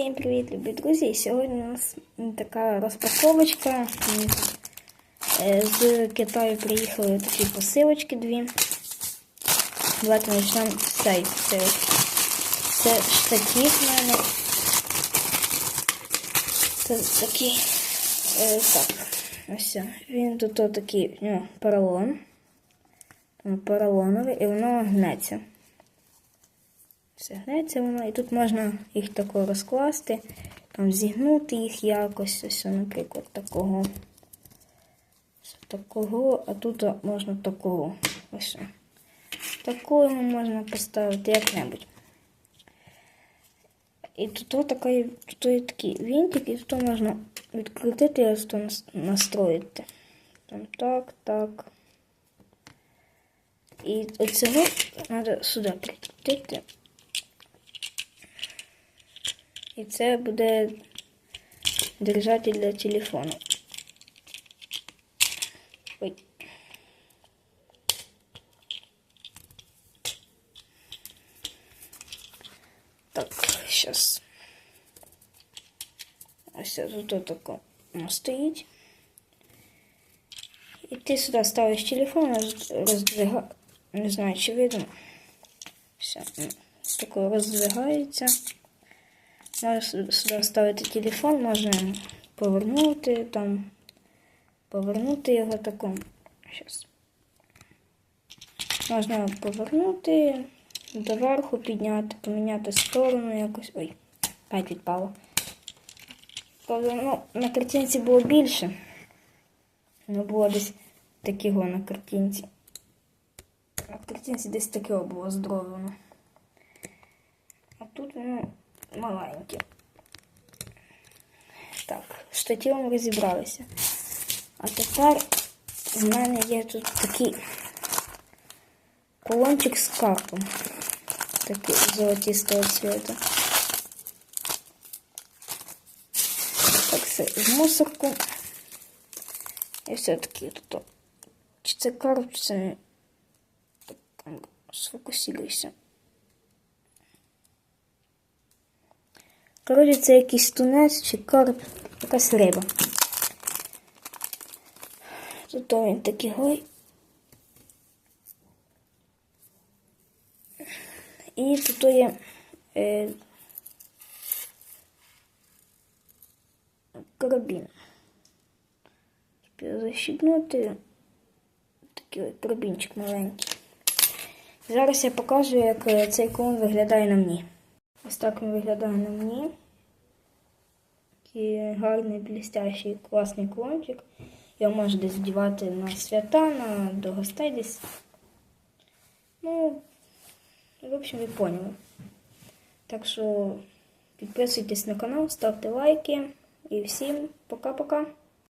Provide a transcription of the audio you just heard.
Всім привіт, любі друзі! Сьогодні у нас така розпаковочка. Е, З Китаю приїхали такі посилочки дві. Давайте почнемо з цієї посилочки. Це штатив в мене. Е, так, ось. Він тут такий нього поролон. Поролоновий і воно гнеться. Все гнеться воно, і тут можна їх тако розкласти, там зігнути їх якось, ось, наприклад, такого. Ось Такого, а тут можна такого. Ось. Такого можна поставити як-небудь. І тут такий, тут є такий вінтик, і тут можна відкрутити і тут настроїти. Там так, так. І оцього треба сюди прикрутити. І це буде держатель для телефону. Ой. Так, сейчас. Ось тут тако стоїть. І ти сюди ставиш телефон, роздвига... Не знаю, чи видно. Все. Тако роздвигається. Сюди ставити телефон, можна повернути там, повернути його таку. Щас. Можна повернути, доверху підняти, поміняти сторону якось. Ой, опять відпало. Правда, ну, на картинці було більше. Ну, було десь такого на картинці. На картинці десь такого було здоровлено. А тут воно маленьке. Так, з штативом розібралися. А тепер в мене є тут такий колончик з картом. Такий золотистого цвета. Так, все, в мусорку. І все-таки тут. Чи це карт, чи це. Так, Коротше, це якийсь тунець чи карп, якась риба. Тут він такий гой. І тут є е, карабін. Щоб защіпнути такий ось карабінчик маленький. Зараз я покажу, як е, цей клон виглядає на мені. Ось так він виглядає на мені. Такий гарний, блістящий, класний клончик. Його можна десь вдівати на свята, на до гостей десь. Ну, в общем, ви поняли. Так що підписуйтесь на канал, ставте лайки. І всім пока-пока.